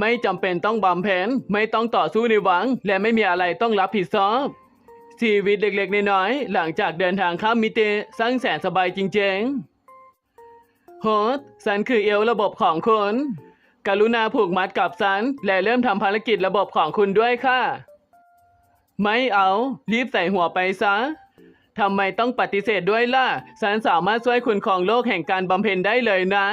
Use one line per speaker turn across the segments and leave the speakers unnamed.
ไม่จำเป็นต้องบำเพ็ญไม่ต้องต่อสู้ในหวัง และไม่มีอะไรต้องรับผิดชอบชีวิตเล็กๆน้อยๆหลังจากเดินทางข้ามมิติสร้างแสนสบายจริงๆโฮสฉันคือเอลระบบของคุณกรุณาผูกมัดกับฉันและเริ่มทำภารกิจระบบของคุณด้วยค่ะ ไม่เอา รีบใส่หัวไปซะทำไมต้องปฏิเสธด้วยล่ะฉันสามารถช่วยคุณของโลกแห่งการบำเพ็ญได้เลยนะ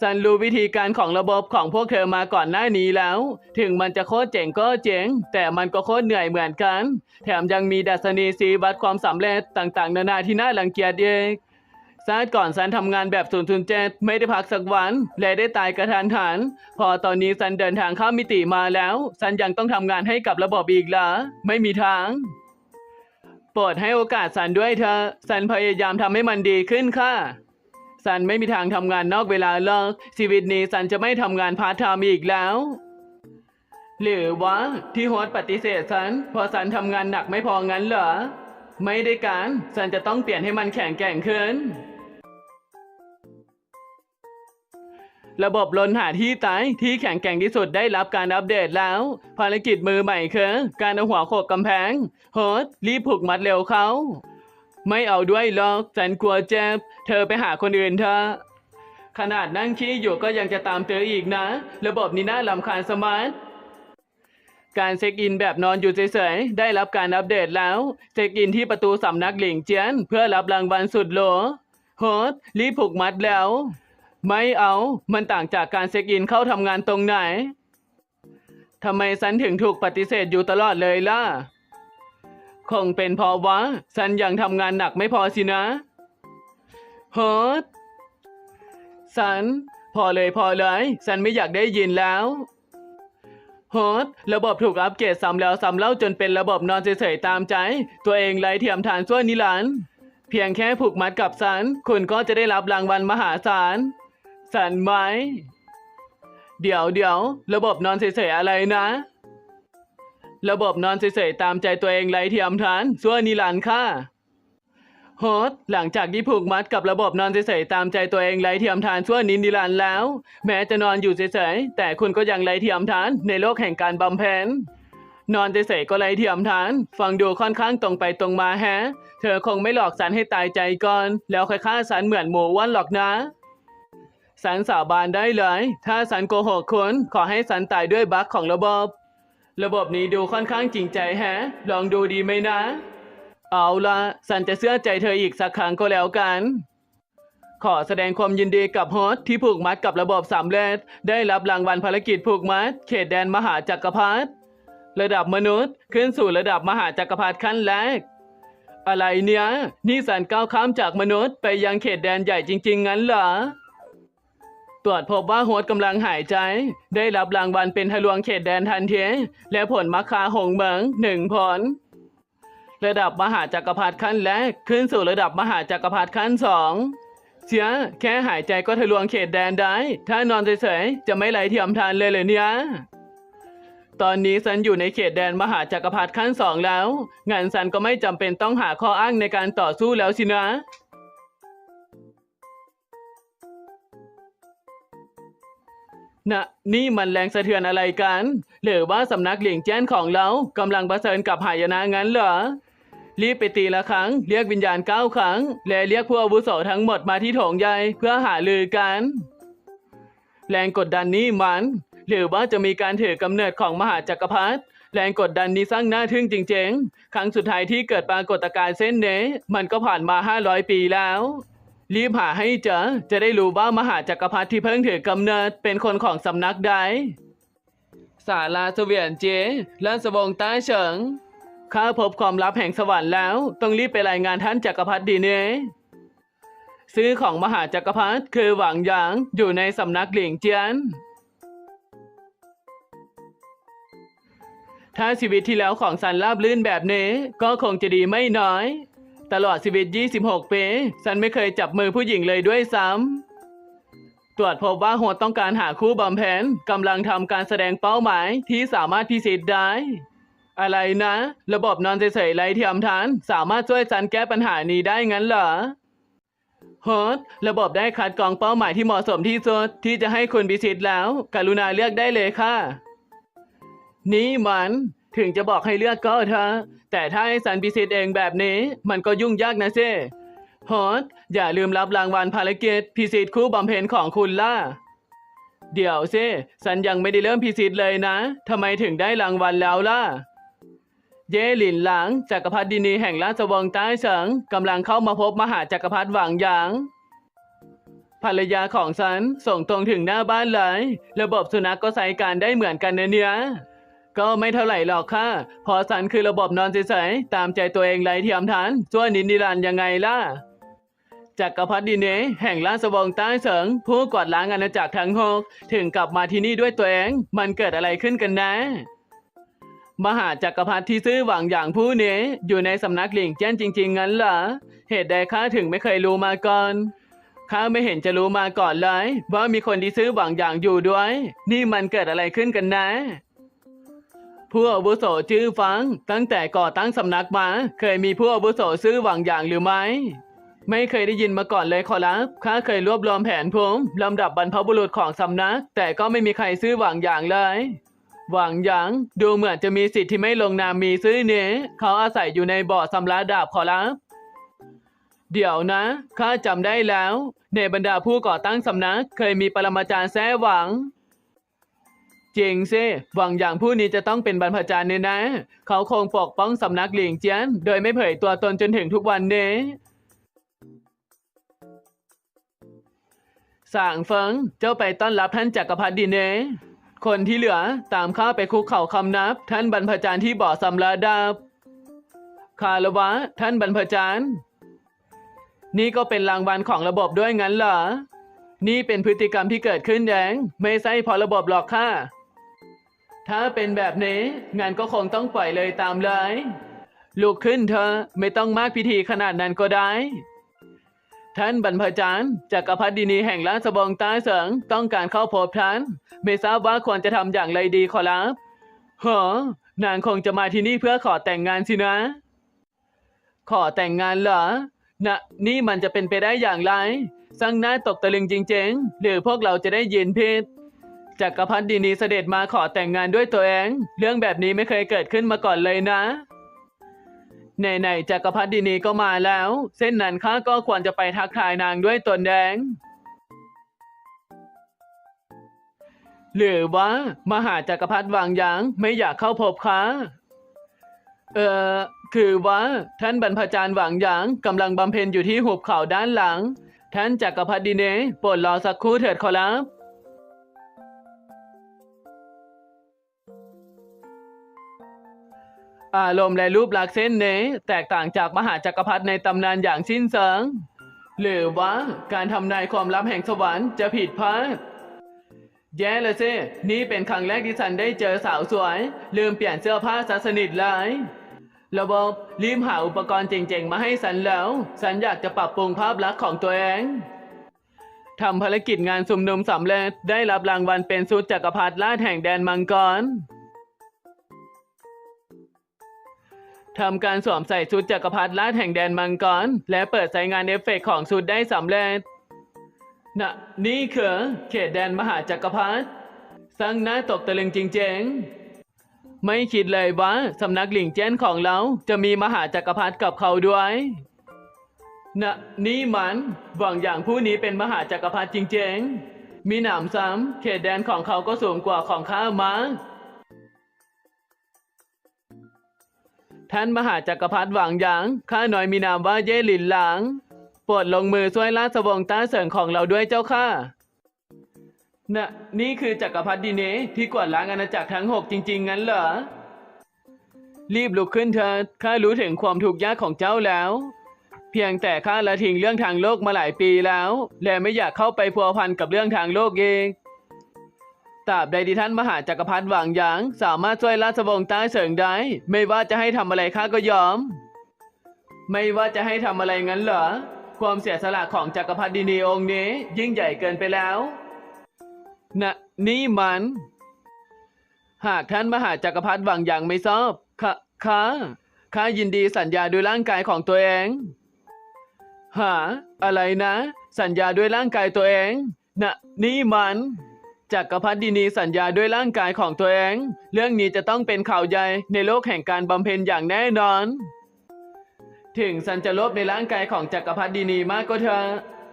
ฉันรู้วิธีการของระบบของพวกเธอมาก่อนหน้านี้แล้ว ถึงมันจะโคตรเจ๋งก็เจ๋ง แต่มันก็โคตรเหนื่อยเหมือนกัน แถมยังมีดัชนีสีวัดความสำเร็จต่างๆ นานาที่น่ารังเกียจเองชาติก่อนฉันทำงานแบบ007ไม่ได้พักสักวัน และได้ตายกระทันหัน พอตอนนี้ฉันเดินทางข้ามมิติมาแล้วฉันยังต้องทำงานให้กับระบบอีกเหรอไม่มีทางโปรดให้โอกาสสันด้วยเถอะสันพยายามทำให้มันดีขึ้นค่ะ สันไม่มีทางทำงานนอกเวลาเลิกชีวิตนี้สันจะไม่ทำงานพาร์ทไทม์อีกแล้ว หรือว่าที่โฮสต์ปฏิเสธสันเพราะสันทำงานหนักไม่พองั้นเหรอ ไม่ได้การสันจะต้องเปลี่ยนให้มันแข็งแกร่งขึ้น ระบบลนหาที่ตายที่แข็งแกร่งที่สุดได้รับการอัปเดตแล้ว ภารกิจมือใหม่คือ การเอาหัวโขกกำแพงโฮสต์รีบผูกมัดเร็วเขา ไม่เอาด้วยหรอกฉันกลัวเจ็บ เธอไปหาคนอื่นเถอะ ขนาดนั่งขี้อยู่ก็ยังจะตามเธออีกนะ ระบบนี้น่าลำคาญสมาร์ทการเช็คอินแบบนอนอยู่เฉยๆ ได้รับการอัปเดตแล้ว เช็คอินที่ประตูสำนักหลิงเจียน เพื่อรับรางวัลสุดโหลโฮสต์รีบผูกมัดแล้ว ไม่เอา มันต่างจากการเช็คอินเข้าทำงานตรงไหนทำไมฉันถึงถูกปฏิเสธอยู่ตลอดเลยล่ะ คงเป็นเพราะว่าฉันยังทำงานหนักไม่พอสินะฮสต์ฉัน พอเลยพอเลย ฉันไม่อยากได้ยินแล้วฮสต์ระบบถูกอัปเกรดซ้ำแล้วซ้ำเล่าจนเป็นระบบนอนเฉยๆตามใจ ตัวเองไร้เทียมทานชั่วนิรันด์เพียงแค่ผูกมัดกับฉัน คุณก็จะได้รับรางวัลมหาศาลสันไหม เดี๋ยวเดี๋ยว ระบบนอนเฉยๆอะไรนะ ระบบนอนเฉยๆตามใจตัวเองไรเทียมทานชั่วนิรันดร์ค่ะโฮสต์หลังจากที่ผูกมัดกับระบบนอนเฉยๆตามใจตัวเองไร้เทียมทานชั่วนิรันดร์แล้ว แม้จะนอนอยู่เฉยๆแต่คุณก็ยังไร้เทียมทานในโลกแห่งการบำเพ็ญนอนเฉยๆก็ไร้เทียมทาน ฟังดูค่อนข้างตรงไปตรงมาแฮะ เธอคงไม่หลอกสันให้ตายใจก่อน แล้วค่อยฆ่าสันเหมือนหมูอ้วันหรอกนะสันสาบานได้เลย ถ้าสันโกหกคุณขอให้สันตายด้วยบั๊กของระบบ ระบบนี้ดูค่อนข้างจริงใจแฮะ ลองดูดีไหมนะ เอาละสันจะเชื่อใจเธออีกสักครั้งก็แล้วกัน ขอแสดงความยินดีกับโฮสต์ที่ผูกมัดกับระบบสำเร็จได้รับรางวัลภารกิจผูกมัด เขตแดนมหาจักรพรรดิระดับมนุษย์ขึ้นสู่ระดับมหาจักรพรรดิขั้นแรก อะไรเนี่ย นี่สันก้าวข้ามจากมนุษย์ไปยังเขตแดนใหญ่จริง ๆ งั้นเหรอ ตรวจพบว่าโฮสต์กำลังหายใจ ได้รับรางวัลเป็นทะลวงเขตแดนทันทีและผลมัคคาหงเหมิงหนึ่งผล ระดับมหาจักรพรรดิขั้นแรกขึ้นสู่ระดับมหาจักรพรรดิขั้นสองเสียแค่หายใจก็ทะลวงเขตแดนได้ ถ้านอนเฉยๆจะไม่ไหลเทียมทานเลยเลยเนี่ยตอนนี้ฉันอยู่ในเขตแดนมหาจักรพรรดิขั้นสองแล้ว งานฉันก็ไม่จำเป็นต้องหาข้ออ้างในการต่อสู้แล้วสินะ นะนี่มันแรงสะเทือนอะไรกัน หรือว่าสำนักเหลียงแจ้นของเรากำลังประเสริญกับหายนะงั้นเหรอ รีบไปตีละครั้ง เรียกวิญญาณเก้าครั้ง และเรียกผู้อาวุโสทั้งหมดมาที่โถงใหญ่เพื่อหาลือกัน แรงกดดันนี้มัน หรือว่าจะมีการถือกำเนิดของมหาจักรพรรดิแรงกดดันนี้สร้างหน้าทึ่งจริง ๆ ครั้งสุดท้ายที่เกิดปรากฏการณ์เส้นเนมันก็ผ่านมา 500 ปีแล้ว รีบหาให้เจอจะได้รู้ว่ามหาจักรพรรดิที่เพิ่งถือกำเนิดเป็นคนของสำนักใดศาลาเสวียนเจและสวงใต้เฉิงข้าพบความลับแห่งสวรรค์แล้ว ต้องรีบไปรายงานท่านจักรพรรดิดีเนซื้อของมหาจักรพรรดิคือหวังหยางอยู่ในสำนักหลิงเจียน ถ้าชีวิตที่แล้วของสันราบลื่นแบบนี้ ก็คงจะดีไม่น้อย ตลอดชีวิต 26 ปีสันไม่เคยจับมือผู้หญิงเลยด้วยซ้ำ ตรวจพบว่าโฮสต้องการหาคู่บำเพ็ญกำลังทำการแสดงเป้าหมายที่สามารถพิสิทธิ์ได้ อะไรนะ ระบบนอนเฉยๆไร้เทียมทาน สามารถช่วยสันแก้ปัญหานี้ได้งั้นเหรอโฮสต์ระบบได้คัดกรองเป้าหมายที่เหมาะสมที่สุดที่จะให้คุณพิชิตแล้ว กรุณาเลือกได้เลยค่ะ นี่มัน ถึงจะบอกให้เลือกก็เถอะแต่ถ้าให้สันพิชิตเองแบบนี้ มันก็ยุ่งยากนะเซ่ฮสต์อย่าลืมรับรางวัลภารกิจพิชิตคู่บำเพ็ญของคุณล่ะ เดี๋ยวเซิสันยังไม่ได้เริ่มพิชิตเลยนะทำไมถึงได้รางวัลแล้วล่ะ เย่หลินหลางจักรพรรดินีแห่งราชวงศ์ใต้เฉิงกำลังเข้ามาพบมหาจักรพรรดิหวังหยางภรรยาของฉันส่งตรงถึงหน้าบ้านเลย ระบบสุนัขก็ใช้การได้เหมือนกันนะเนี่ย ก็ไม่เท่าไหร่หรอกค่ะ พอสันคือระบบนอนเฉยๆตามใจตัวเองไรเทียมทันชั่วนินนิรันยังไงล่ะจักรพรรดิเนแห่งราชวงศ์ใต้เฉิง ผู้กวาดล้างอาณาจักรทั้งหกถึงกลับมาที่นี่ด้วยตัวเอง มันเกิดอะไรขึ้นกันนะ มหาจักรพรรดิที่ซื้อหวังอย่างผู้นี้อยู่ในสำนักหลิงเจี้ยนจริง ๆ งั้นเหรอเหตุใดข้าถึงไม่เคยรู้มาก่อนข้าไม่เห็นจะรู้มาก่อนเลยว่ามีคนที่ซื้อหวังอย่างอยู่ด้วย นี่มันเกิดอะไรขึ้นกันนะ ผู้อาวุโสชื่อฟัง ตั้งแต่ก่อตั้งสำนักมา เคยมีผู้อาวุโสซื้อหวังอย่างหรือไม่ไม่เคยได้ยินมาก่อนเลยขอรับ ข้าเคยรวบรวมแผนภูมิลำดับบรรพบุรุษของสำนัก แต่ก็ไม่มีใครซื้อหวังอย่างเลย หวังหยาง ดูเหมือนจะมีสิทธิ์ที่ไม่ลงนามมีซื้อเนี้เขาอาศัยอยู่ในบ่อสำราดาบขอรับ เดี๋ยวนะ ข้าจำได้แล้ว ในบรรดาผู้ก่อตั้งสำนัก เคยมีปรมาจารย์แท้หวัง จริงสิหวังอย่างผู้นี้จะต้องเป็นบรรพจารย์เนี่ยนะ เขาคงปกป้องสำนักหลิงเจียน โดยไม่เผยตัวตนจนถึงทุกวันนี้ส่างเฟิงเจ้าไปต้อนรับท่านจักรพรรดิเนคนที่เหลือตามข้าไปคุกเข่าคำนับ ท่านบรรพจารย์ที่บ่อสำราดาบคารวะ ท่านบรรพจารย์ นี่ก็เป็นรางวัลของระบบด้วยงั้นเหรอ นี่เป็นพฤติกรรมที่เกิดขึ้นแดง ไม่ใช่พอระบบหรอกค่ะ ถ้าเป็นแบบนี้งานก็คงต้องปล่อยเลยตามเลยลุกขึ้นเธอะไม่ต้องมากพิธีขนาดนั้นก็ได้ ท่านบรรพจารย์จักรพรรดินีแห่งราชวงใต้เสิงต้องการเข้าพบท่าน ไม่ทราบว่าควรจะทำอย่างไรดีขอรับเหรอนางคงจะมาที่นี่เพื่อขอแต่งงานสินะ ขอแต่งงานเหรอนะนี่มันจะเป็นไปได้อย่างไรสร้างหน้าตกตะลึงจริงๆ หรือพวกเราจะได้ยินผิด จักรพรรดินีเสด็จมาขอแต่งงานด้วยตัวเอง เรื่องแบบนี้ไม่เคยเกิดขึ้นมาก่อนเลยนะไหนๆจักรพรรดินีก็มาแล้ว เส้นนั้นข้าก็ควรจะไปทักทายนางด้วยตนแดงหรือว่า มหาจักรพรรดิวางหยางไม่อยากเข้าพบค้าเอ่อคือว่าท่านบรรพจารย์หวังหยางกำลังบำเพ็ญอยู่ที่หุบเขาด้านหลัง ท่านจักรพรรดิเนโปรดรอสักครู่เถิดขอรับ อารมณ์และรูปลักษณ์เส้นเนแตกต่างจากมหาจักรพรรดิในตำนานอย่างสิ้นเชิงหรือว่าการทำนายความลับแห่งสวรรค์จะผิดพลาดแย่เลยสินี่เป็นครั้งแรกที่ฉันได้เจอสาวสวย ลืมเปลี่ยนเสื้อผ้าซะสนิทเลยระบบรีบหาอุปกรณ์เจ๋งๆ มาให้ฉันแล้ว ฉันอยากจะปรับปรุงภาพลักษณ์ของตัวเองทำภารกิจงานสุมนุมสำเร็จได้รับรางวัลเป็นสุดจักรพรรดิราชแห่งแดนมังกร ทำการสวมใส่ชุดจักรพรรดิราชแห่งแดนมังกร และเปิดใช้งานเอฟเฟกต์ของชุดได้สำเร็จนะนี่คือเขตแดนมหาจักรพรรดิสร้างน่าตกตะลึงจริงๆ ไม่คิดเลยว่าสำนักหลิงเจ้นของเราจะมีมหาจักรพรรดิกับเขาด้วยนะนี่มันหวังอย่างผู้นี้เป็นมหาจักรพรรดิจริงๆ มีหนามซ้ำเขตแดนของเขาก็สูงกว่าของข้ามา ท่านมหาจักรพรรดิหวังหยาง ข้าหน่อยมีนามว่าเย่หลินหลางโปรดลงมือช่วยราชวงศ์ต้าเสิงของเราด้วยเจ้าค่ะน่ะนี่คือจักรพรรดิเนที่กวาดล้างอาณาจักรทั้งหกจริง ๆ งั้นเหรอ รีบลุกขึ้นเถิดข้ารู้ถึงความทุกข์ยากของเจ้าแล้ว เพียงแต่ข้าละทิ้งเรื่องทางโลกมาหลายปีแล้ว และไม่อยากเข้าไปพัวพันกับเรื่องทางโลกเอง ตราบใดที่ท่านมหาจักรพรรดิหวังหยาง สามารถช่วยราชวงศ์ใต้เฉิงได้ ไม่ว่าจะให้ทำอะไรข้าก็ยอม ไม่ว่าจะให้ทำอะไรงั้นเหรอ ความเสียสละของจักรพรรดินีองค์นี้ ยิ่งใหญ่เกินไปแล้วนะนี่มัน หากท่านมหาจักรพรรดิหวังอย่างไม่ชอบข้าข้าข้ายินดีสัญญาด้วยร่างกายของตัวเองหาอะไรนะ สัญญาด้วยร่างกายตัวเองนะนี่มัน จักรพรรดินีสัญญาด้วยร่างกายของตัวเอง เรื่องนี้จะต้องเป็นข่าวใหญ่ในโลกแห่งการบำเพ็ญอย่างแน่นอน ถึงสันจะลบในร่างกายของจักรพรรดินีมากก็เถอะ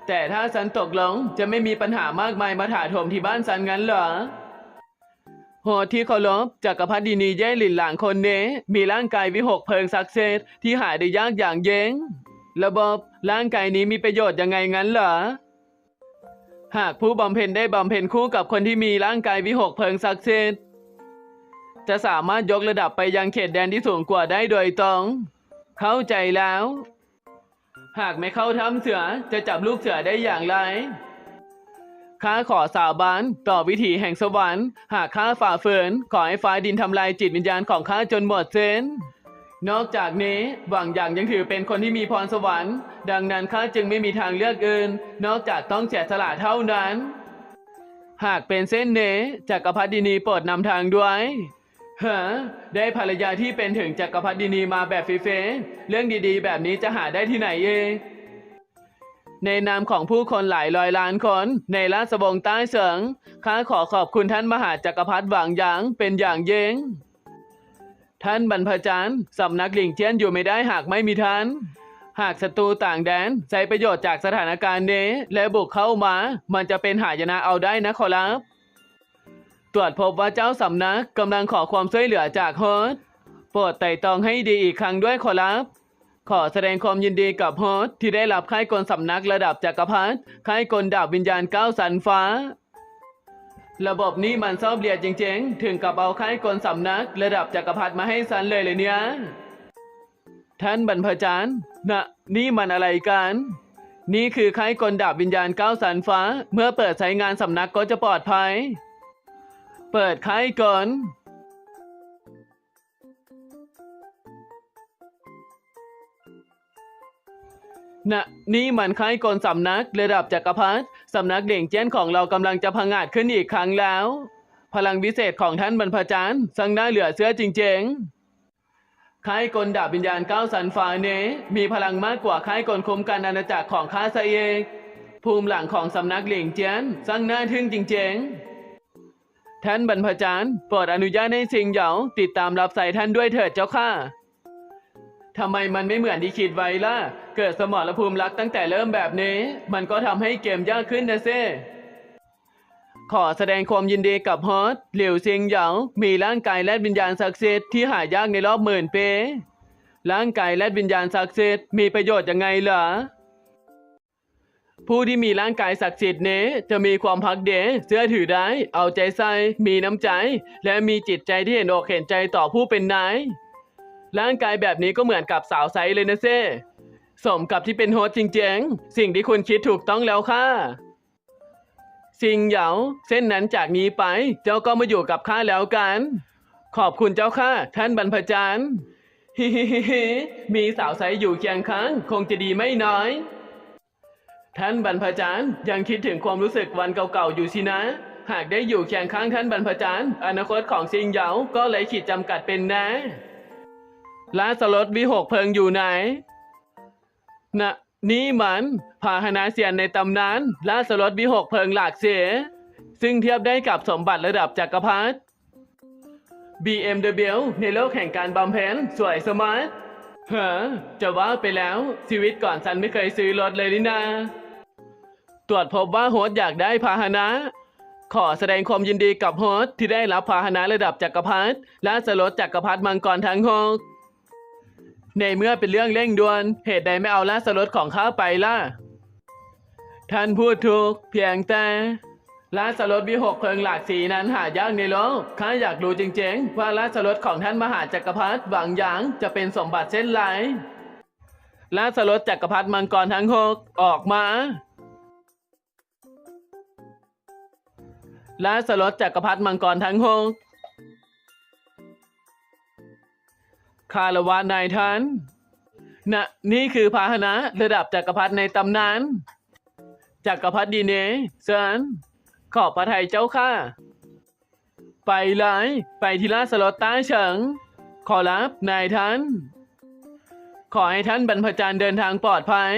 แต่ถ้าสันตกลงจะไม่มีปัญหามากมายมาถาโถมที่บ้านสันงั้นเหรอโหดที่เคารพจักรพรรดินีเย่หลินหลางคนนี้ มีร่างกายวิหกเพลิงศักดิ์สิทธิ์ที่หายได้ยากอย่างเย้ง ระบบร่างกายนี้มีประโยชน์ยังไงงั้นเหรอ หากผู้บำเพ็ญได้บำเพ็ญคู่กับคนที่มีร่างกายวิหกเพลิงศักดิ์สิทธิ์จะสามารถยกระดับไปยังเขตแดนที่สูงกว่าได้โดยตรง เข้าใจแล้ว หากไม่เข้าถ้ำเสือจะจับลูกเสือได้อย่างไร ข้าขอสาบานต่อวิถีแห่งสวรรค์ หากข้าฝ่าฝืนขอให้ฟ้าดินทำลายจิตวิญญาณของข้าจนหมดสิ้น นอกจากนี้หวังอย่างยังถือเป็นคนที่มีพรสวรรค์ ดังนั้นข้าจึงไม่มีทางเลือกอื่น นอกจากต้องเสียสละเท่านั้น หากเป็นเส้นเนจักรพรรดินีโปรดนำทางด้วยฮะได้ภรรยาที่เป็นถึงจักรพรรดินีมาแบบฟรีๆเรื่องดีๆ แบบนี้จะหาได้ที่ไหนเองในนามของผู้คนหลายร้อยล้านคน ในราชวงศ์ใต้เสิงข้าขอขอบคุณท่านมหาจักรพรรดิหวังหยางเป็นอย่างยิ่ง ท่านบรรพจารย์สำนักหลิงเจียนอยู่ไม่ได้หากไม่มีท่าน หากศัตรูต่างแดนใช้ประโยชน์จากสถานการณ์นี้ และบุกเข้ามา มันจะเป็นหายนะเอาได้นะขอรับ ตรวจพบว่าเจ้าสำนักกำลังขอความช่วยเหลือจากโฮสโปรดไต่ตองให้ดีอีกครั้งด้วยขอรับขอแสดงความยินดีกับโฮสที่ได้รับค่ายกลสำนักระดับจักรพรรดิค่ายกลดาบวิญญาณเก้าสันฟ้า ระบบนี้มันซอบเรียดจริงๆ ถึงกับเอาค่ายกลสำนัก ระดับจักรพรรดิมาให้สันเลยเลยเนี่ย ท่านบรรพจารย์นะนี่มันอะไรกัน นี่คือค่ายกลดาบวิญญาณก้าสันฟ้า เมื่อเปิดใช้งานสำนักก็จะปลอดภัย เปิดค่ายกล นะนี่มันค่ายกลสำนักระดับจักรพรรดิสำนักเด่งเจี้ยนของเรากำลังจะพังอาจขึ้นอีกครั้งแล้ว พลังวิเศษของท่านบรรพจารย์สังน่าเหลือเชื่อจริงๆค่ายกลดาบวิญญาณเก้าสันฟ้าเนมีพลังมากกว่าค่ายกลคุมกันอาณาจักรของข้าซะเองภูมิหลังของสำนักเหล่งเจียนสังน่าทึ่งจริงๆ ท่านบรรพจารย์โปรดอนุญาตให้สิงเหยาติดตามรับใส่ท่านด้วยเถิดเจ้าค่ะทำไมมันไม่เหมือนที่คิดไว้ล่ะ เกิดสมรภูมิรักตั้งแต่เริ่มแบบนี้ มันก็ทำให้เกมยากขึ้นนะเซ่ขอแสดงความยินดีกับฮอตหลิวซิงเหยามีร่างกายและวิญญาณศักดิ์สิทธิ์ที่หายากในรอบหมื่นปีร่างกายและวิญญาณศักดิ์สิทธิ์มีประโยชน์ยังไงเหรอผู้ที่มีร่างกายศักดิ์สิทธิ์นี้จะมีความพักเดเชื่อถือได้ เอาใจใส่ มีน้ำใจ และมีจิตใจที่เห็นอกเห็นใจต่อผู้เป็นนาย ร่างกายแบบนี้ก็เหมือนกับสาวไซส์เลยนะเซ่ สมกับที่เป็นโฮสต์จริงๆ สิ่งที่คุณคิดถูกต้องแล้วค่ะ สิงเหยาเส้นนั้นจากนี้ไป เจ้าก็มาอยู่กับข้าแล้วกัน ขอบคุณเจ้าค่ะ ท่านบรรพจารย์ฮิฮิฮิฮิมีสาวไซส์อยู่เคียงข้าง คงจะดีไม่น้อย ท่านบรรพจารย์ยังคิดถึงความรู้สึกวันเก่าๆอยู่สินะ หากได้อยู่เคียงข้างท่านบรรพจารย์ อนาคตของสิงเหยาก็เลยขีดจำกัดเป็นแน่ลาสลดวิหกเพลิงอยู่ไหน นะนี่มันพาหนะเสียนในตำนานล่าสลดวิหกเพลิงหลากเสีย ซึ่งเทียบได้กับสมบัติระดับจักรพรรดิ BMW ในโลกแห่งการบำเพ็ญสวยสมาร์ทเฮ้จะว่าไปแล้วชีวิตก่อนฉันไม่เคยซื้อรถเลยนี่นา ตรวจพบว่าโฮสอยากได้พาหนะ ขอแสดงความยินดีกับโฮสที่ได้รับพาหนะระดับจักรพรรดิและสลดจักรพรรดิมังกรทั้งหก ในเมื่อเป็นเรื่องเร่งด่วน เหตุใดไม่เอาราชรถของข้าไปล่ะ ท่านพูดถูกเพียงแต่ราชรถวิหกเพลิงหลากสีนั้นหายากในโลก ข้าอยากรู้จริงๆ ว่าราชรถของท่านมหาจักรพรรดิหวังหยางจะเป็นสมบัติเช่นไรราชรถจักรพรรดิมังกรทั้งหกออกมาราชรถจักรพรรดิมังกรทั้งหก คารวะนายท่านนะนี่คือพาหนะระดับจักรพรรดิในตำนาน จักรพรรดิเนเซนขอบพระทัยเจ้าค่ะ ไปเลยไปที่ราชสลดใต้เฉิง ขอรับนายท่าน ขอให้ท่านบรรพจารย์เดินทางปลอดภัย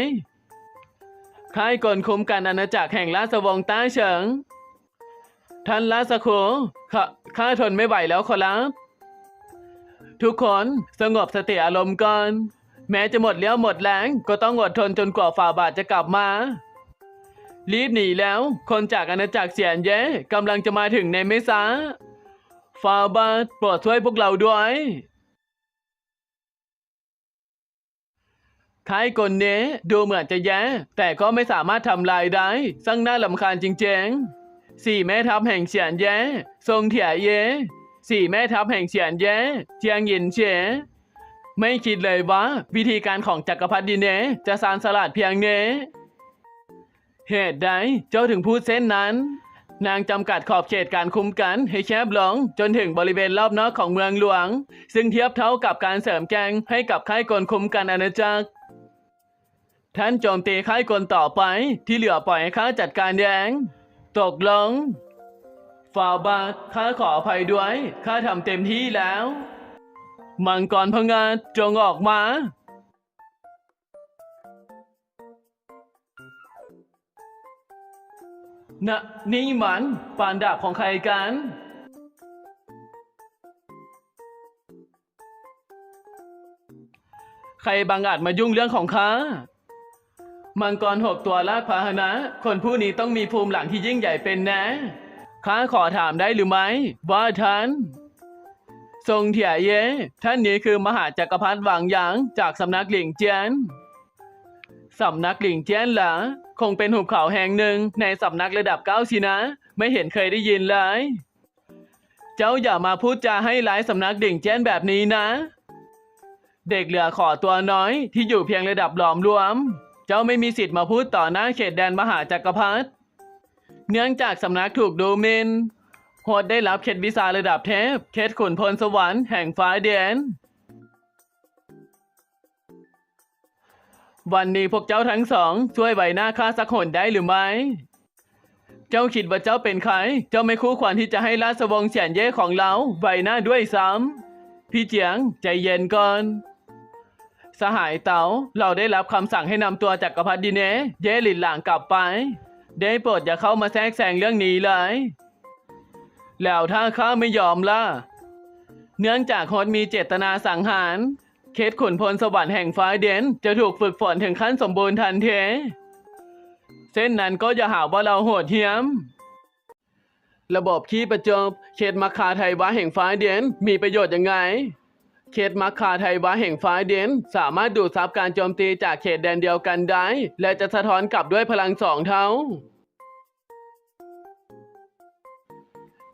ค่ายกลคุมกันอาณาจักรแห่งราชวงศ์ต้าเฉิง ท่านราชครูข้าข้าทนไม่ไหวแล้วขอรับ ทุกคนสงบสติอารมณ์ก่อน แม้จะหมดเลี้ยวหมดแรงก็ต้องอดทนจนกว่าฝ่าบาทจะกลับมา รีบหนีแล้ว คนจากอาณาจักรเสียนเย่กำลังจะมาถึงในไม่ช้าฝ่าบาทโปรดช่วยพวกเราด้วยค่ายกลเนี้ดูเหมือนจะแย่แต่ก็ไม่สามารถทำลายได้สร้างน่าลำคาญจริงๆสี่แม่ทัพแห่งเฉียนแย่ทรงเถียเย่ สี่แม่ทัพแห่งเฉียนแย่เจียงหยินเฉไม่คิดเลยว่า วิธีการของจักรพรรดิเนจะสารสลัดเพียงเนเหตุใดเจ้าถึงพูดเส้นนั้น นางจำกัดขอบเขตการคุมกันให้แคบลงจนถึงบริเวณรอบนอกของเมืองหลวง ซึ่งเทียบเท่ากับการเสริมแกงให้กับค่ายกลคุมกันอาณาจักรท่านโจมตีค่ายกลต่อไปที่เหลือปล่อยให้ข้าจัดการเองตกลง ฝ่าบาทข้าขออภัยด้วย ข้าทำเต็มที่แล้ว มังกรพงาจงออกมา นะ นี่มันปานดาบของใครกัน ใครบางอาจมายุ่งเรื่องของข้ามังกรหกตัวลากพาหนะ คนผู้นี้ต้องมีภูมิหลังที่ยิ่งใหญ่เป็นแนะ ข้าขอถามได้หรือไม่ว่าท่าน ทรงเถียเย่ท่านนี้คือมหาจักรพรรดิหวังหยางจากสำนักหลิงเจียนสำนักหลิงเจียนเหรอคงเป็นหุบเขาแห่งหนึ่งในสำนักระดับเก้าสินะ ไม่เห็นเคยได้ยินเลย เจ้าอย่ามาพูดจาให้ร้ายสำนักหลิงเจียนแบบนี้นะ เด็กเหลือขอตัวน้อยที่อยู่เพียงระดับหลอมรวม เจ้าไม่มีสิทธิ์มาพูดต่อหน้าเขตแดนมหาจักรพรรดิ เนื่องจากสำนักถูกดูหมินโหดได้รับเขตวิสาระดับเทพเขตขุนพลสวรรค์แห่งฟ้าเดน วันนี้พวกเจ้าทั้งสอง ช่วยใบหน้าข้าสักหนได้หรือไม่ เจ้าคิดว่าเจ้าเป็นใคร เจ้าไม่คู่ควรที่จะให้ราชวงศ์เฉียนเย่ของเราใบหน้าด้วยซ้ำ พี่เจียงใจเย็นก่อน สหายเต๋าเราได้รับคำสั่งให้นำตัวจักรพรรดิเนเย่หลินหลางกลับไป ได้โปรดอย่าเข้ามาแทรกแซงเรื่องนี้เลย แล้วถ้าข้าไม่ยอมล่ะ เนื่องจากฮดมีเจตนาสังหาร เคสขุนพลสวรรค์แห่งฟ้าเดน จะถูกฝึกฝนถึงขั้นสมบูรณ์ทันทีเส้นนั้นก็จะหาว่าเราโหดเหี้ยม ระบบขี้ประจบเขตมัคคาไทยวะแห่งฟ้าเดนมีประโยชน์ยังไง เขตมัคคาไทยวะแห่งฟ้าเดน สามารถดูดซับการโจมตีจากเขตแดนเดียวกันได้ และจะสะท้อนกลับด้วยพลังสองเท่า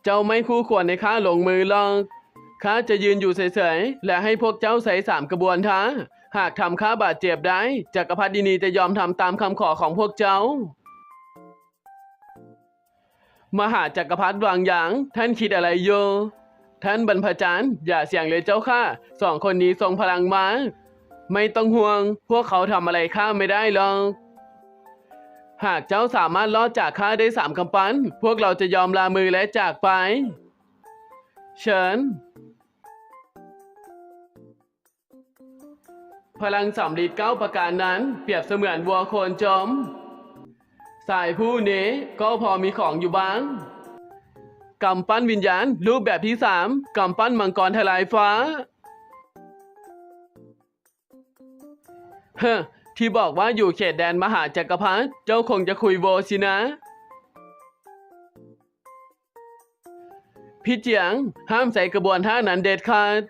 เจ้าไม่คู่ควรในข้าลงมือหรอกข้าจะยืนอยู่เฉยๆ และให้พวกเจ้าใส่สามกระบวนท่าหากทำข้าบาดเจ็บได้จักรพรรดินีจะยอมทำตามคำขอของพวกเจ้า มหาจักรพรรดิวางยาง ท่านคิดอะไรอยู่ ท่านบรรพจารย์อย่าเสี่ยงเลยเจ้าค่ะ สองคนนี้ทรงพลังมาก ไม่ต้องห่วง พวกเขาทำอะไรข้าไม่ได้หรอกหากเจ้าสามารถรอดจากข้าได้สามกำปั้น พวกเราจะยอมลามือและจากไป เชิญ พลังสำลีเก้าประการนั้น เปรียบเสมือนวัวโคนจม สายผู้นี้ก็พอมีของอยู่บ้าง กำปั้นวิญญาณ รูปแบบที่สามกำปั้นมังกรทลายฟ้า เฮ้อที่บอกว่าอยู่เขตแดนมหาจักรพรรดิเจ้าคงจะคุยโวสินะ พี่เจียง ห้ามใส่กระบวนท่านั้นเด็ดขาด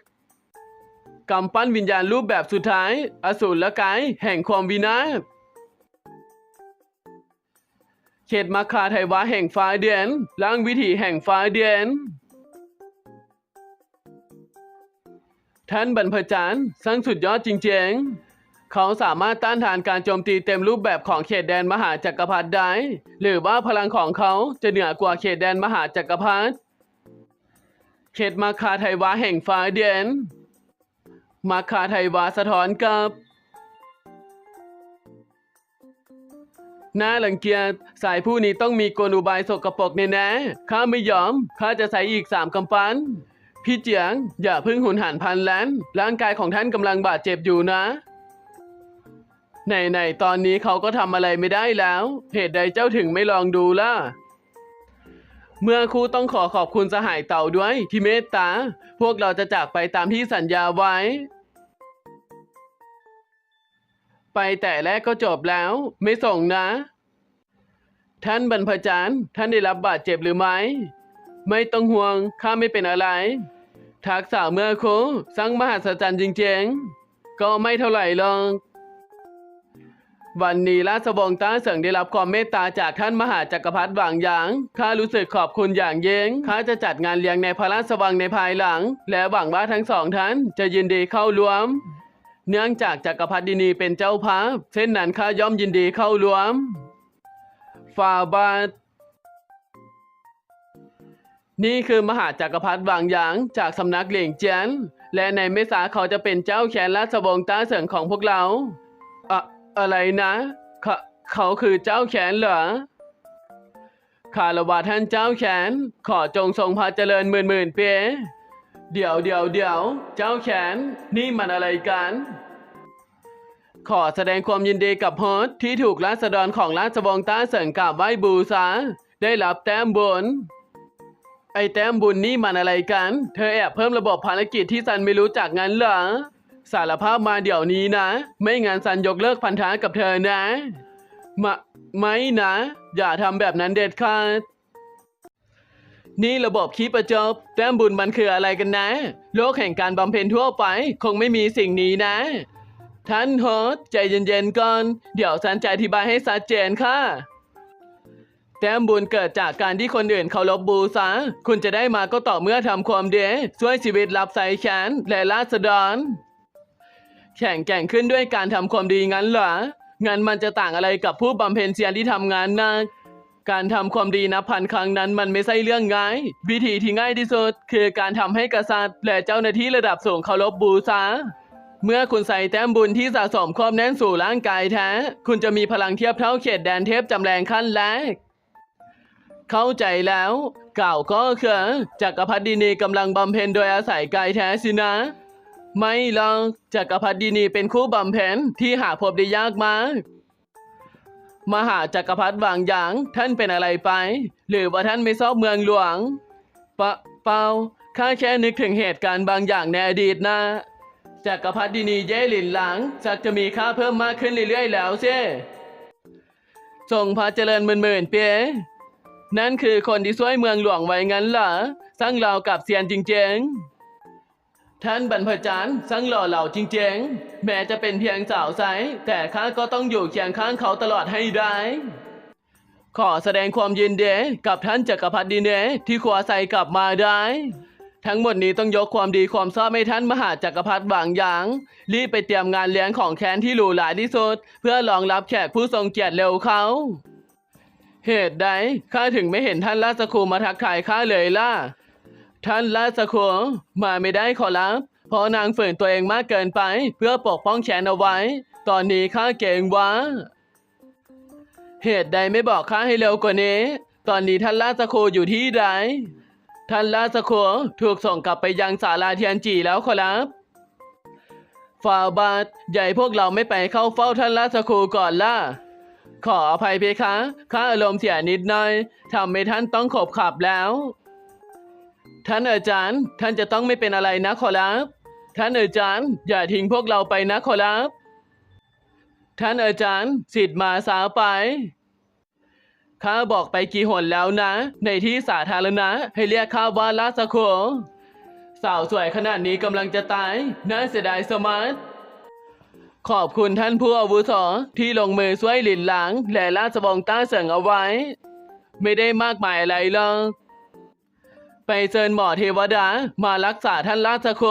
กำปั้นวิญญาณรูปแบบสุดท้าย อสูรละกายแห่งความวินาศ เขตมาคาไทวะแห่งฟ้าเดียนล้างวิถีแห่งฟ้าเดียนท่านบรรพจารย์สร้างสุดยอดจริงๆ เขาสามารถต้านทานการโจมตีเต็มรูปแบบของเขตแดนมหาจักรพรรดิได้ หรือว่าพลังของเขาจะเหนือกว่าเขตแดนมหาจักรพรรดิเขตมาคาไทวะแห่งฟ้าเดียนมาคาไทวาสะท้อนกับ น่ารังเกียจสายผู้นี้ต้องมีกลอุบายสกปรกแน่ๆข้าไม่ยอม ข้าจะใส่อีกสามกำปั้น พี่เจียง อย่าพึ่งหุนหันพันแลนร่างกายของท่านกำลังบาดเจ็บอยู่นะไหนๆตอนนี้เขาก็ทำอะไรไม่ได้แล้ว เหตุใดเจ้าถึงไม่ลองดูล่ะ เมื่อครูต้องขอขอบคุณสหายเต่าด้วยที่เมตตา พวกเราจะจากไปตามที่สัญญาไว้ ไปแต่แรกก็จบแล้ว ไม่ส่งนะ ท่านบรรพจารย์ท่านได้รับบาดเจ็บหรือไม่ ไม่ต้องห่วงข้าไม่เป็นอะไร ทักษะเมื่อครูสร้างมหัศจรรย์จริงๆ ก็ไม่เท่าไหร่หรอกวันนี้ราชวงศ์ต้าเสิงได้รับความเมตตาจากท่านมหาจักรพรรดิหวังหยางข้ารู้สึกขอบคุณอย่างยิ่งข้าจะจัดงานเลี้ยงในพระราชวังในภายหลัง และหวังว่าทั้งสองท่านจะยินดีเข้าร่วม เนื่องจากจักรพรรดินีเป็นเจ้าภาพเช่นนั้นข้าย่อมยินดีเข้าร่วมฟาบาท นี่คือมหาจักรพรรดิหวังหยางจากสำนักเหลียงเจียน และในเมษาเขาจะเป็นเจ้าแขนราชวงศ์ต้าเสิงของพวกเราอะอะไรนะเขาเขาคือเจ้าแขนเหรอคารวะท่านเจ้าแขน ขอจงทรงพระเจริญหมื่นหมื่นเปีย เดี๋ยวเดี๋ยวเดี๋ยว เจ้าแขน นี่มันอะไรกัน ขอแสดงความยินดีกับโฮสต์ที่ถูกราษฎรของราชวงศ์ต้าเสิงกราบไหว้บูชาได้รับแต้มบุญ ไอแต้มบุญนี่มันอะไรกัน เธอแอบเพิ่มระบบภารกิจที่ซันไม่รู้จักงั้นเหรอ สารภาพมาเดี๋ยวนี้นะ ไม่งั้นซันยกเลิกพันธะกับเธอนะ มา ไม่นะ อย่าทำแบบนั้นเด็ดขาด นี่ระบบคีประจบ แต้มบุญมันคืออะไรกันนะ โลกแห่งการบำเพ็ญทั่วไป คงไม่มีสิ่งนี้นะ ท่านโฮสต์ใจเย็นๆก่อน เดี๋ยวซันจะอธิบายให้ชัดเจนค่ะ แต้มบุญเกิดจากการที่คนอื่นเคารพบูชาคุณจะได้มาก็ต่อเมื่อทำความดีช่วยชีวิตรับใส่แขนและราษฎร แข่งแก่งขึ้นด้วยการทำความดีงั้นเหรองั้นมันจะต่างอะไรกับผู้บำเพ็ญเพียรที่ทำงานหนัก การทำความดีนับพันครั้งนั้นมันไม่ใช่เรื่องง่าย วิธีที่ง่ายที่สุดคือการทำให้กษัตริย์ และเจ้าหน้าที่ระดับสูงเคารพบูชาเมื่อคุณใส่แต้มบุญที่สะสมความแน่นสู่ร่างกายแท้ คุณจะมีพลังเทียบเท่าเขตแดนเทพจำแรงขั้นแรก เข้าใจแล้ว กล่าวก็คือจักรพรรดินีกำลังบำเพ็ญโดยอาศัยกายแท้สินะ ไม่หรอกจักรพรรดินีเป็นคู่บำเพ็ญที่หาพบได้ยากมาก มหาจักรพรรดิบางอย่างท่านเป็นอะไรไป หรือว่าท่านไม่ชอบเมืองหลวงปะเปล่าข้าแค่นึกถึงเหตุการณ์บางอย่างในอดีตนะจักรพรรดินีเย่หลินหลังจักจะมีค่าเพิ่มมากขึ้นเรื่อยๆแล้วเช่ทรงพระเจริญหมื่นๆเปียนั่นคือคนที่ช่วยเมืองหลวงไว้งั้นเหรอสร้างเรากับเซียนจริงๆ ท่านบรรพจารย์สร้งหล่อเหล่าจริงๆ แม้จะเป็นเพียงสาวใสแต่ข้าก็ต้องอยู่เคียงข้างเขาตลอดให้ได้ ขอแสดงความยินดีกับท่านจักรพรรดิเนที่ขวาใส่กลับมาได้ ทั้งหมดนี้ต้องยกความดีความชอบให้ท่านมหาจักรพรรดิบางอย่าง รีบไปเตรียมงานเลี้ยงของแค้นที่หรูหราที่สุด เพื่อรองรับแขกผู้ทรงเกียรติเร็วเขา เหตุใดข้าถึงไม่เห็นท่านราชครูมาทักทายข้าเลยล่ะ ท่านราชครูมาไม่ได้ขอรับเพราะนางฝืนตัวเองมากเกินไป เพื่อปกป้องแขนเอาไว้ ตอนนี้ข้าเกรงว่า เหตุใดไม่บอกข้าให้เร็วกว่านี้ ตอนนี้ท่านราชครูอยู่ที่ใดท่านราชครูถูกส่งกลับไปยังศาลาเทียนจีแล้วขอรับฟาบาทใหญ่พวกเราไม่ไปเข้าเฝ้าท่านราชครูก่อนล่ะ ขออภัยเพคะ ข้าอารมณ์เสียนิดหน่อยทำให้ท่านต้องขบขับแล้ว ท่านอาจารย์ ท่านจะต้องไม่เป็นอะไรนะขอรับ ท่านอาจารย์ อย่าทิ้งพวกเราไปนะขอรับ ท่านอาจารย์สิทธิ์มาสาวไป ข้าบอกไปกี่หนแล้วนะ ในที่สาธารณะให้เรียกข้าว่าราชโคสาวสวยขนาดนี้กำลังจะตาย น่าเสียดายสมาร์ทขอบคุณท่านผู้อาวุโสที่ลงมือช่วยหลินหลัง และราชวงศ์ต้าเสิงเอาไว้ ไม่ได้มากมายอะไรหรอก ไปเชิญหมอเทวดามารักษาท่านราชโค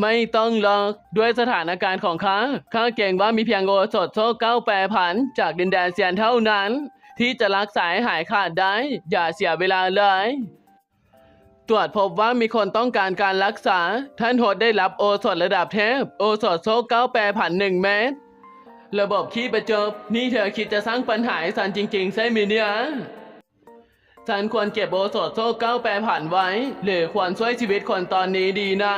ไม่ต้องหรอกด้วยสถานการณ์ของข้าข้าเก่งว่ามีเพียงโอสถโชคเก้าแปรผัน จากดินแดนเซียนเท่านั้น ที่จะรักษาหายขาดได้ อย่าเสียเวลาเลย ตรวจพบว่ามีคนต้องการการรักษา ท่านโฮดได้รับโอสถระดับเทพ โอสถโชคเก้าแปรผันหนึ่งเม็ดระบบขี้ประจบ นี่เธอคิดจะสร้างปัญหาให้สันจริง ๆ ใช่ไหมเนี่ย สันควรเก็บโอสถโชคเก้าแปรผันไว้ หรือควรช่วยชีวิตคนตอนนี้ดีนะ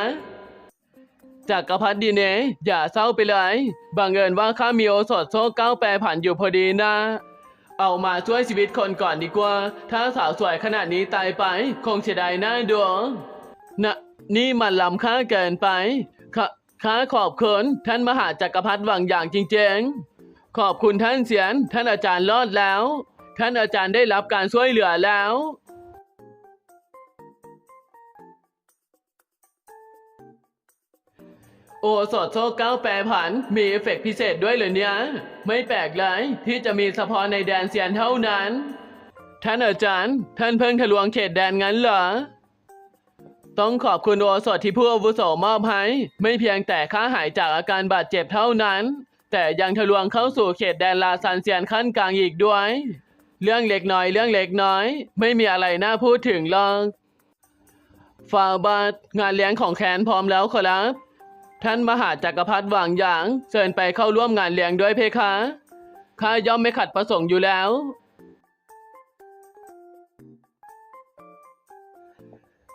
จากกรพัฒดีเนอย่าเศร้าไปเลยบังเอิญว่าข้ามีโอสถโซ่เก้าแปรผันอยู่พอดีนะ เอามาช่วยชีวิตคนก่อนดีกว่า ถ้าสาวสวยขนาดนี้ตายไป คงเสียดายหน้าดูนะนี่มันล้ำค่าเกินไปข้าข้าขอบคุณท่านมหาจักรพรรดิหวังอย่างจริงๆขอบคุณท่านเสียน ท่านอาจารย์รอดแล้ว ท่านอาจารย์ได้รับการช่วยเหลือแล้ว โอสดโซ่เก้าแปรผัน มีเอฟเฟกต์พิเศษด้วยเหรอเนี่ย ไม่แปลกเลยที่จะมีเฉพาะในแดนเซียนเท่านั้น ท่านอาจารย์ ท่านเพิ่งทะลวงเขตแดนงั้นเหรอ ต้องขอบคุณโอสถที่ผู้อาวุโสมอบให้ ไม่เพียงแต่ค่าหายจากอาการบาดเจ็บเท่านั้นแต่ยังทะลวงเข้าสู่เขตแดนลาซานเซียนขั้นกลางอีกด้วย เรื่องเล็กน้อย เรื่องเล็กน้อย ไม่มีอะไรน่าพูดถึงหรอกฟาบาทงานเลี้ยงของแคนพร้อมแล้วขอรับ ท่านมหาจักรพรรดิหวังหยางเชิญไปเข้าร่วมงานเลี้ยงด้วยเพคะข้าย่อมไม่ขัดประสงค์อยู่แล้ว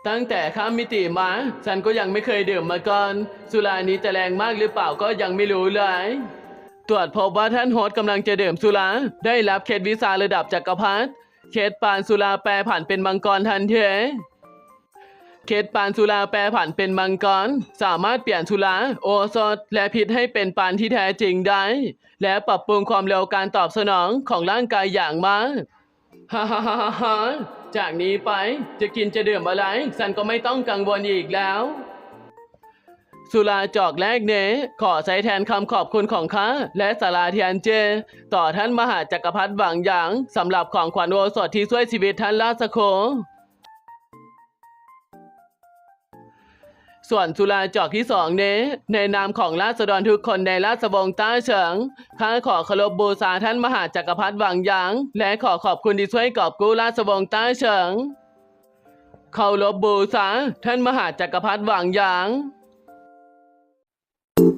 ตั้งแต่ข้ามมิติมา ฉันก็ยังไม่เคยดื่มมาก่อน สุรานี้จะแรงมากหรือเปล่าก็ยังไม่รู้เลย ตรวจพบว่าท่านโฮสต์กำลังจะดื่มสุรา ได้รับเคสวิสาระดับจักรพรรดิเคสปานสุราแปรผันเป็นมังกรทันเทเคสปานสุราแปรผันเป็นมังกร สามารถเปลี่ยนสุราโอสถและพิษให้เป็นปานที่แท้จริงได้ และปรับปรุงความเร็วการตอบสนองของร่างกายอย่างมากฮ่าฮ่าฮ่าฮ่าจากนี้ไปจะกินจะดื่มอะไร สันก็ไม่ต้องกังวลอีกแล้ว สุราจอกแรกเนขอใช้แทนคำขอบคุณของข้าและสาราเทียนเจ ต่อท่านมหาจักรพรรดิหวังหยางสำหรับของขวัญโอสถที่ช่วยชีวิตท่านราชโคส่วนสุราจอกที่สองเนในนามของราษฎรทุกคนในราชวงศ์ต้าเฉิงข้าขอเคารพบูชาท่านมหาจักรพรรดิหวังหยาง และขอขอบคุณที่ช่วยกอบกู้ราชวงศ์ต้าเฉิงเคารพบูชาท่านมหาจักรพรรดิหวังหยาง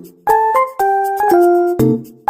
Thank you.